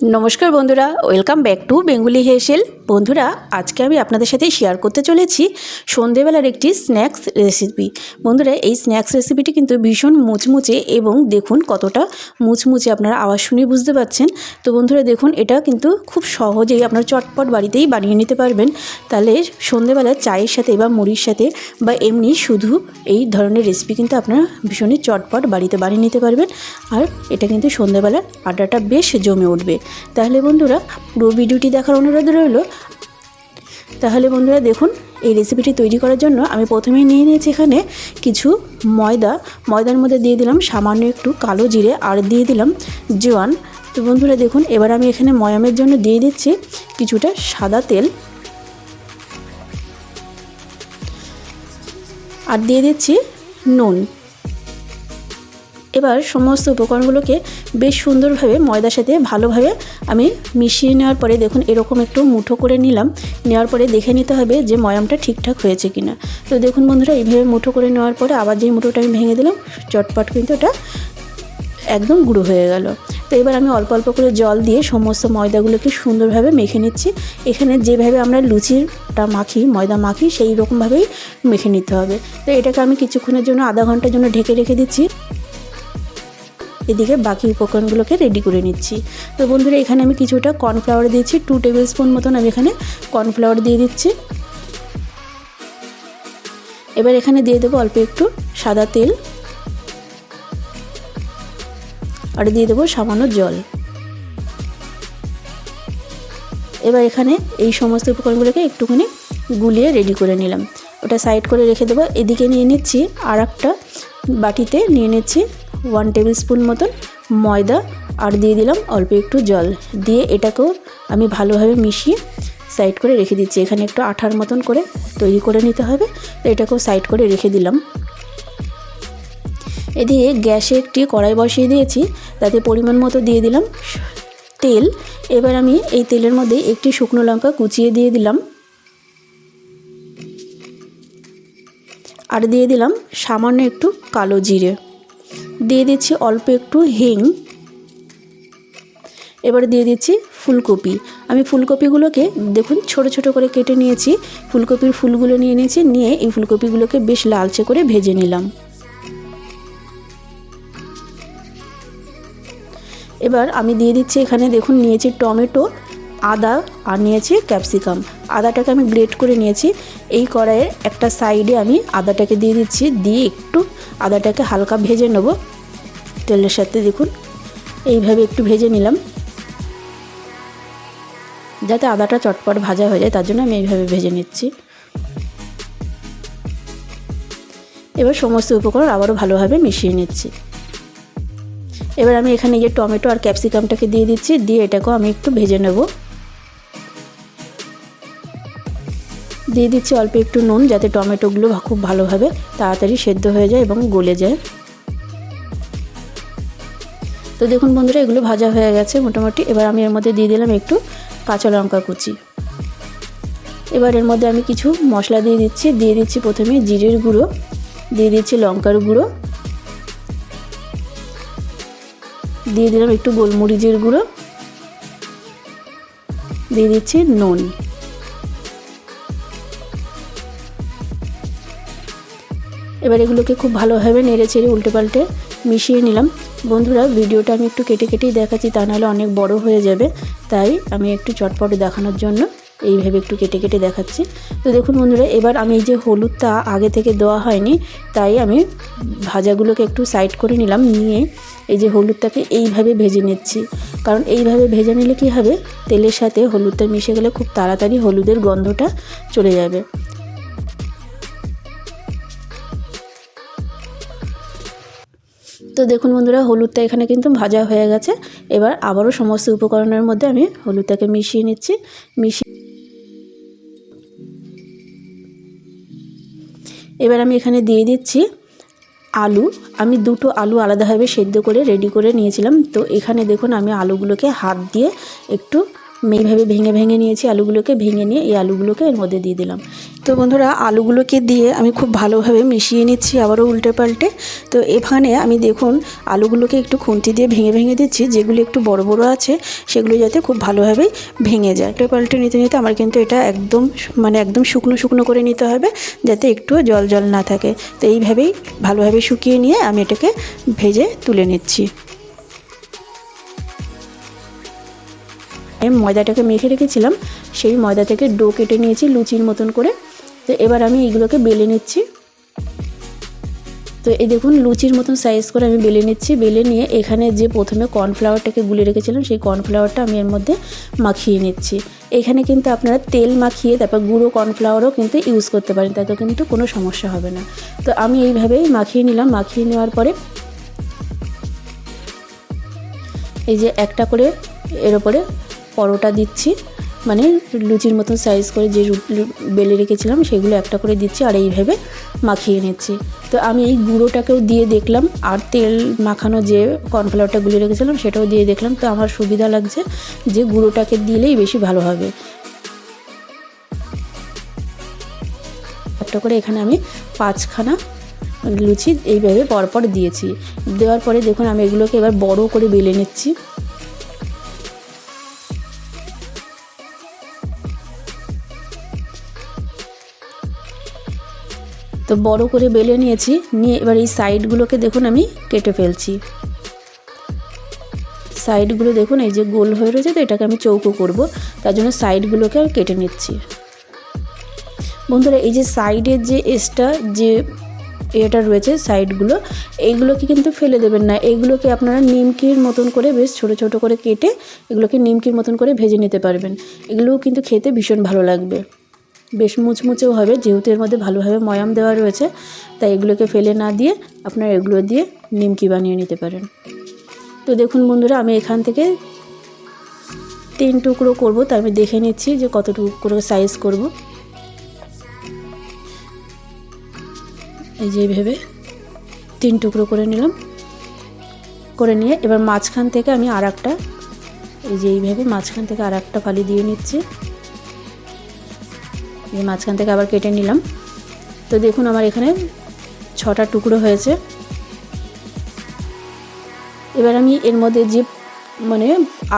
নমস্কার বন্ধুরা welcome back to Bengali হেসেল বন্ধুরা, আজকে আমি আপনাদের সাথে শেয়ার করতে চলেছি সন্ধেবেলার একটি স্ন্যাক্স রেসিপি বন্ধুরা, এই স্ন্যাক্স রেসিপিটি কিন্তু ভীষণ মুচমুচে এবং দেখুন কতটা মুচমুচে আপনারা আওয়াজ শুনে বুঝতে পারছেন। তো বন্ধুরা, দেখুন, এটা কিন্তু খুব সহজেই আপনার চটপট বাড়িতেই বানিয়ে নিতে পারবেন। তাহলে সন্ধেবেলা চায়ের সাথে বা মুড়ির সাথে বা এমনি শুধু এই ধরনের রেসিপি কিন্তু আপনারা ভীষণই চটপট বাড়িতে বানিয়ে নিতে পারবেন। আর এটা কিন্তু সন্ধেবেলার আড্ডাটা বেশ জমে উঠবে। তাহলে বন্ধুরা, পুরো ভিডিওটি দেখার অনুরোধ রইল তাহলে বন্ধুরা দেখুন, এই রেসিপিটি তৈরি করার জন্য আমি প্রথমেই নিয়ে নিয়েছি এখানে কিছু ময়দা। ময়দার মধ্যে দিয়ে দিলাম সামান্য একটু কালো জিরে আর দিয়ে দিলাম জোয়ান। তো বন্ধুরা দেখুন, এবার আমি এখানে ময়ামের জন্য দিয়ে দিচ্ছি কিছুটা সাদা তেল। আর দিয়ে দিচ্ছি নুন। এবার সমস্ত উপকরণগুলোকে বেশ সুন্দরভাবে ময়দার সাথে ভালোভাবে আমি মিশিয়ে নেওয়ার পরে দেখুন, এরকম একটু মুঠো করে নিলাম। নেওয়ার পরে দেখে নিতে হবে যে ময়ামটা ঠিকঠাক হয়েছে কিনা। তো দেখুন বন্ধুরা, এইভাবে মুঠো করে নেওয়ার পরে আবার যেই মুঠোটা আমি ভেঙে দিলাম, চটপট কিন্তু ওটা একদম গুঁড়ো হয়ে গেল। তো এবার আমি অল্প অল্প করে জল দিয়ে সমস্ত ময়দাগুলোকে সুন্দরভাবে মেখে নিচ্ছি। এখানে যেভাবে আমরা লুচিটা মাখি, ময়দা মাখি, সেই রকমভাবেই মেখে নিতে হবে। তো এটাকে আমি কিছুক্ষণের জন্য, আধা ঘণ্টার জন্য ঢেকে রেখে দিচ্ছি। এদিকে বাকি উপকরণগুলোকে রেডি করে নিচ্ছি। তো বন্ধুরা, এখানে আমি কিছুটা কর্নফ্লাওয়ার দিয়েছি টু টেবিল স্পুন মতন আমি এখানে কর্নফ্লাওয়ার দিয়ে দিচ্ছি। এবার এখানে দিয়ে দেবো অল্প একটু সাদা তেল। আর দিয়ে দেবো সামান্য জল। এবার এখানে এই সমস্ত উপকরণগুলোকে একটুখানি গুলিয়ে রেডি করে নিলাম। ওটা সাইড করে রেখে দেবো। এদিকে নিয়ে নিচ্ছি আর একটা বাটিতে, নিয়ে নিচ্ছি ওয়ান টেবিল স্পুন মতন ময়দা আর দিয়ে দিলাম অল্প একটু জল। দিয়ে এটাকেও আমি ভালোভাবে মিশিয়ে সাইড করে রেখে দিচ্ছি। এখানে একটু আঠার মতন করে তৈরি করে নিতে হবে। তো এটাকেও সাইড করে রেখে দিলাম। এদিকে গ্যাসে একটি কড়াই বসিয়ে দিয়েছি। তাতে পরিমাণ মতো দিয়ে দিলাম তেল। এবার আমি এই তেলের মধ্যে একটি শুকনো লঙ্কা কুচিয়ে দিয়ে দিলাম। আর দিয়ে দিলাম সামান্য একটু কালো জিরে। দিয়ে দিচ্ছি অল্প একটু হিং। এবার দিয়ে দিচ্ছি ফুলকপি। আমি ফুলকপিগুলোকে দেখুন ছোট ছোট করে কেটে নিয়েছি। ফুলকপির ফুলগুলো নিয়ে নিয়েছি, নিয়ে এই ফুলকপিগুলোকে বেশ লালচে করে ভেজে নিলাম। এবার আমি দিয়ে দিচ্ছি এখানে দেখুন নিয়েছি টমেটো, আদা আর নিয়েছি ক্যাপসিকাম। আদাটাকে আমি গ্রেট করে নিয়েছি। এই কড়াইয়ের একটা সাইডে আমি আদাটাকে দিয়ে দিচ্ছি। দিয়ে একটু আদাটাকে হালকা ভেজে নেব। তেলের সাথে দেখুন, এইভাবে একটু ভেজে নিলাম। যাতে আদাটা চটপট ভাজা হয়ে যায়, তার জন্য আমি এইভাবে ভেজে নিচ্ছি। এবার সমস্ত উপকরণ আবারও ভালোভাবে মিশিয়ে নিচ্ছি। এবার আমি এখানে যে টমেটো আর ক্যাপসিকামটাকে দিয়ে দিচ্ছি, দিয়ে এটাকেও আমি একটু ভেজে নেব। দিয়ে দিচ্ছি অল্প একটু নুন যাতে টমেটোগুলো খুব ভালোভাবে তাড়াতাড়ি সেদ্ধ হয়ে যায় এবং গলে যায়। তো দেখুন বন্ধুরা, এগুলো ভাজা হয়ে গেছে মোটামুটি। এবার আমি এর মধ্যে দিয়ে দিলাম একটু কাঁচা লঙ্কা কুচি। এবার এর মধ্যে আমি কিছু মশলা দিয়ে দিচ্ছি। দিয়ে দিচ্ছি প্রথমে জিরের গুঁড়ো, দিয়ে দিচ্ছি লঙ্কার গুঁড়ো। দিয়ে দিলাম একটু গোলমরিচের গুঁড়ো। দিয়ে দিচ্ছি নুন। এবার এগুলোকে খুব ভালোভাবে নেড়ে চেড়ে উল্টে পাল্টে মিশিয়ে নিলাম। বন্ধুরা, ভিডিওটা আমি একটু কেটে কেটেই দেখাচ্ছি, তা নাহলে অনেক বড় হয়ে যাবে। তাই আমি একটু চটপটে দেখানোর জন্য এইভাবে একটু কেটে কেটে দেখাচ্ছি। তো দেখুন বন্ধুরা, এবার আমি এই যে হলুদটা আগে থেকে দেওয়া হয়নি, তাই আমি ভাজাগুলোকে একটু সাইড করে নিলাম, নিয়ে এই যে হলুদটাকে এইভাবে ভেজে নিচ্ছি। কারণ এইভাবে ভেজে নিলে কী হবে? তেলের সাথে হলুদটা মিশে গেলে খুব তাড়াতাড়ি হলুদের গন্ধটা চলে যাবে। তো দেখুন বন্ধুরা, হলুদটা এখানে কিন্তু ভাজা হয়ে গেছে। এবার আবারও সমস্ত উপকরণের মধ্যে আমি হলুদটাকে মিশিয়ে নিচ্ছি। মিশিয়ে এবার আমি এখানে দিয়ে দিচ্ছি আলু। আমি দুটো আলু আলাদাভাবে সেদ্ধ করে রেডি করে নিয়েছিলাম। তো এখানে দেখুন, আমি আলুগুলোকে হাত দিয়ে একটু এইভাবে ভেঙে ভেঙে নিয়েছি আলুগুলোকে, ভেঙে নিয়ে এই আলুগুলোকে এর মধ্যে দিয়ে দিলাম। তো বন্ধুরা, আলুগুলোকে দিয়ে আমি খুব ভালোভাবে মিশিয়ে নিচ্ছি আবারও উল্টে পাল্টে তো এখানে আমি দেখুন, আলুগুলোকে একটু খুন্তি দিয়ে ভেঙে ভেঙে দিচ্ছি, যেগুলো একটু বড় বড় আছে, সেগুলো যাতে খুব ভালোভাবে ভেঙে যায়। উল্টে পাল্টে নিতে নিতে আমার কিন্তু এটা একদম মানে একদম শুকনো শুকনো করে নিতে হবে, যাতে একটু জল জল না থাকে। তো এইভাবেই ভালোভাবে শুকিয়ে নিয়ে আমি এটাকে ভেজে তুলে নিচ্ছি। ময়দাটাকে মেখে রেখেছিলাম, সেই ময়দা থেকে ডো কেটে নিয়েছি লুচির মতন করে। তো এবার আমি এইগুলোকে বেলে নিচ্ছি। তো এই দেখুন লুচির মতন সাইজ করে আমি বেলে নিচ্ছি। বেলে নিয়ে এখানে যে প্রথমে কর্নফ্লাওয়ারটাকে গুলে রেখেছিলাম, সেই কর্নফ্লাওয়ারটা আমি এর মধ্যে মাখিয়ে নিচ্ছি। এখানে কিন্তু আপনারা তেল মাখিয়ে, তারপর গুঁড়ো কর্নফ্লাওয়ারও কিন্তু ইউজ করতে পারেন, তাতে কিন্তু কোনো সমস্যা হবে না। তো আমি এইভাবেই মাখিয়ে নিলাম। মাখিয়ে নেওয়ার পরে এই যে একটা করে এর ওপরে পরোটা দিচ্ছি। মানে লুচির মতন সাইজ করে যে বেলে রেখেছিলাম, সেগুলো একটা করে দিচ্ছি আর এইভাবে মাখিয়ে নিচ্ছি। তো আমি এই গুঁড়োটাকেও দিয়ে দেখলাম, আর তেল মাখানো যে কর্নফ্লাওয়ারটা গুলে রেখেছিলাম, সেটাও দিয়ে দেখলাম। তো আমার সুবিধা লাগছে যে গুঁড়োটাকে দিলেই বেশি ভালো হবে। একটা করে এখানে আমি পাঁচখানা লুচি এইভাবে পরপর দিয়েছি। দেওয়ার পরে দেখুন, আমি এগুলোকে এবার বড় করে বেলে নিচ্ছি। তো বড় করে বেলে নিয়েছি। নিয়ে এবার এই সাইডগুলোকে দেখুন আমি কেটে ফেলছি। সাইডগুলো দেখুন, এই যে গোল হয়ে রয়েছে তো, এটাকে আমি চৌকো করব। তার জন্য সাইডগুলোকে আমি কেটে নিচ্ছি। বন্ধুরা, এই যে সাইডের যে এক্সট্রা যে এটা রয়েছে সাইডগুলো, এইগুলোকে কিন্তু ফেলে দেবেন না। এইগুলোকে আপনারা নিমকির মতন করে বেশ ছোট ছোট করে কেটে, এগুলোকে নিমকির মতন করে ভেজে নিতে পারবেন। এগুলোও কিন্তু খেতে ভীষণ ভালো লাগবে। বেশ মুচমুচেও হবে, যেহেতু এর মধ্যে ভালোভাবে ময়াম দেওয়া রয়েছে, তাই এগুলোকে ফেলে না দিয়ে আপনারা এগুলো দিয়ে নিমকি বানিয়ে নিতে পারেন। তো দেখুন বন্ধুরা, আমি এখান থেকে তিন টুকরো করব তাই আমি দেখে নিচ্ছি যে কতটুকু করে সাইজ করব। এই যে এইভাবে তিন টুকরো করে নিলাম। করে নিয়ে এবার মাঝখান থেকে আমি আর একটা এই যে এইভাবে মাঝখান থেকে আর একটা ফালি দিয়ে নিচ্ছি। এই মাঝখান থেকে আবার কেটে নিলাম। তো দেখুন আমার এখানে ছটা টুকরো হয়েছে। এবার আমি এর মধ্যে যে মানে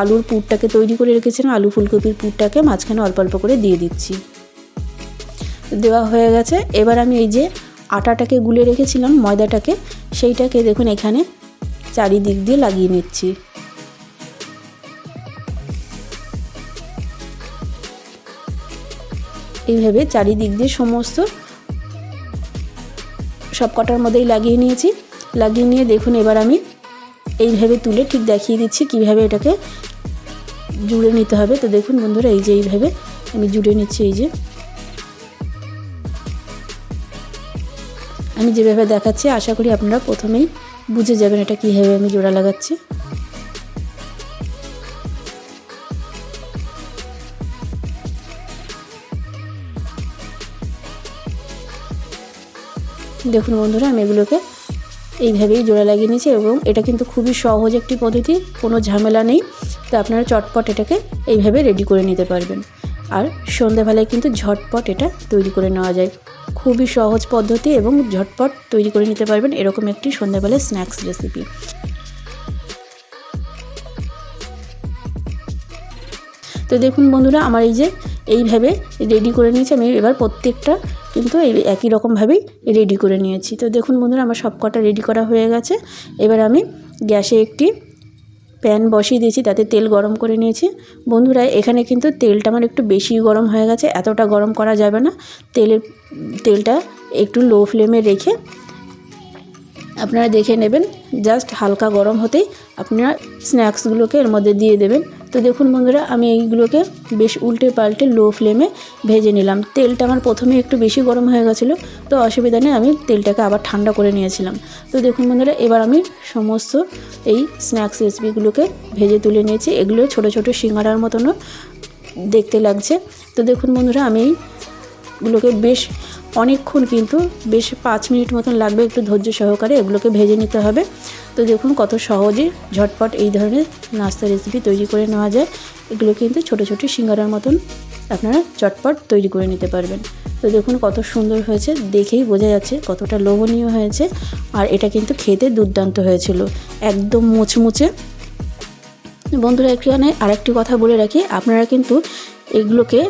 আলুর পুরটাকে তৈরি করে রেখেছিলাম, আলু ফুলকপির পুরটাকে মাঝখানে অল্প অল্প করে দিয়ে দিচ্ছি। দেওয়া হয়ে গেছে। এবার আমি এই যে আটাটাকে গুলে রেখেছিলাম, ময়দাটাকে, সেইটাকে দেখুন এখানে চারিদিক দিয়ে লাগিয়ে নিচ্ছি। এইভাবে চারিদিক দিয়ে সমস্ত সব কটার মধ্যেই লাগিয়ে নিয়েছি। লাগিয়ে নিয়ে দেখুন এবার আমি এইভাবে তুলে ঠিক দেখিয়ে দিচ্ছি কীভাবে এটাকে জুড়ে নিতে হবে। তো দেখুন বন্ধুরা, এই যে এইভাবে আমি জুড়ে নিচ্ছি, এই যে। আমি যেভাবে দেখাচ্ছি, আশা করি আপনারা প্রথমেই বুঝে যাবেন এটা কীভাবে আমি জোড়া লাগাচ্ছি। দেখুন বন্ধুরা, আমি এগুলোকে এইভাবেই জোড়া লাগিয়ে নিয়েছি এবং এটা কিন্তু খুবই সহজ একটি পদ্ধতি, কোনো ঝামেলা নেই। তো আপনারা চটপট এটাকে এইভাবে রেডি করে নিতে পারবেন। আর সন্ধ্যাবেলায় কিন্তু ঝটপট এটা তৈরি করে নেওয়া যায়। খুবই সহজ পদ্ধতি এবং ঝটপট তৈরি করে নিতে পারবেন এরকম একটি সন্ধ্যাবেলায় স্ন্যাক্স রেসিপি তো দেখুন বন্ধুরা, আমার এই যে এইভাবে রেডি করে নিয়েছি, আমি এবার প্রত্যেকটা কিন্তু এই একই রকমভাবেই রেডি করে নিয়েছি। তো দেখুন বন্ধুরা, আমার সব কটা রেডি করা হয়ে গেছে। এবার আমি গ্যাসে একটি প্যান বসিয়ে দিয়েছি, তাতে তেল গরম করে নিয়েছি। বন্ধুরা, এখানে কিন্তু তেলটা আমার একটু বেশি গরম হয়ে গেছে, এতটা গরম করা যাবে না। তেলের, তেলটা একটু লো ফ্লেমে রেখে আপনারা দেখে নেবেন জাস্ট হালকা গরম হতেই আপনারা স্ন্যাক্সগুলোকে এর মধ্যে দিয়ে দেবেন। তো দেখুন বন্ধুরা, আমি এইগুলোকে বেশ উল্টে পাল্টে লো ফ্লেমে ভেজে নিলাম। তেলটা আমার প্রথমে একটু বেশি গরম হয়ে গেছিল, তো অসুবিধা নেই, আমি তেলটাকে আবার ঠান্ডা করে নিয়েছিলাম। তো দেখুন বন্ধুরা, এবার আমি সমস্ত এই স্ন্যাক্স রেসিপিগুলোকে ভেজে তুলে নিয়েছি। এগুলো ছোট ছোট সিঙ্গারার মতনও দেখতে লাগছে। তো দেখুন বন্ধুরা, আমি এইগুলোকে বেশ অনেকক্ষণ কিন্তু বেশ পাঁচ মিনিট মতন লাগবে একটু ধৈর্য সহকারে এগুলোকে ভেজে নিতে হবে। তো দেখুন কত সহজে ঝটপট এই ধরনের নাস্তা রেসিপি তৈরি করে নেওয়া যায়। এগুলো কিন্তু ছোটো ছোটো সিঙ্গারার মতন আপনারা চটপট তৈরি করে নিতে পারবেন। তো দেখুন কত সুন্দর হয়েছে, দেখেই বোঝা যাচ্ছে কতটা লোভনীয় হয়েছে। আর এটা কিন্তু খেতে দুর্দান্ত হয়েছিল, একদম মুচমুচে। বন্ধুরা এখানে আরেকটি কথা বলে রাখি, আপনারা কিন্তু এগুলোকে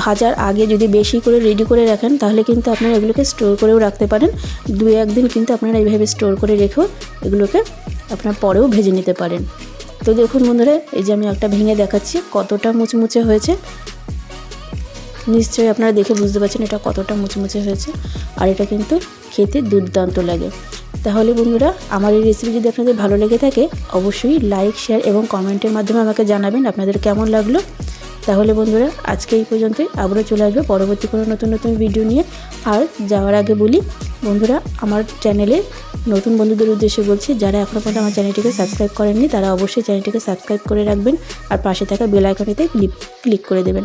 ভাজার আগে যদি বেশি করে রেডি করে রাখেন, তাহলে কিন্তু আপনারা এগুলোকে স্টোর করেও রাখতে পারেন। দু একদিন কিন্তু আপনারা এইভাবে স্টোর করে রেখেও এগুলোকে আপনার পরেও ভেজে নিতে পারেন। তো দেখুন বন্ধুরা, এই যে আমি একটা ভেঙে দেখাচ্ছি, কতটা মুচমুচে হয়েছে। নিশ্চয়ই আপনারা দেখে বুঝতে পারছেন এটা কতটা মুচমুচে হয়েছে, আর এটা কিন্তু খেতে দুর্দান্ত লাগে। তাহলে বন্ধুরা, আমার এই রেসিপি যদি আপনাদের ভালো লেগে থাকে, অবশ্যই লাইক শেয়ার এবং কমেন্টের মাধ্যমে আমাকে জানাবেন আপনাদের কেমন লাগল। তাহলে বন্ধুরা, আজকে এই পর্যন্তই। আবারও চলে আসবে পরবর্তী কোনো নতুন নতুন ভিডিও নিয়ে। আর যাওয়ার আগে বলি, বন্ধুরা, আমার চ্যানেলে নতুন বন্ধুদের উদ্দেশ্যে বলছি, যারা এখনও পর্যন্ত আমার চ্যানেলটিকে সাবস্ক্রাইব করেননি, তারা অবশ্যই চ্যানেলটিকে সাবস্ক্রাইব করে রাখবেন। আর পাশে থাকা বেল ক্লিক ক্লিক করে দেবেন।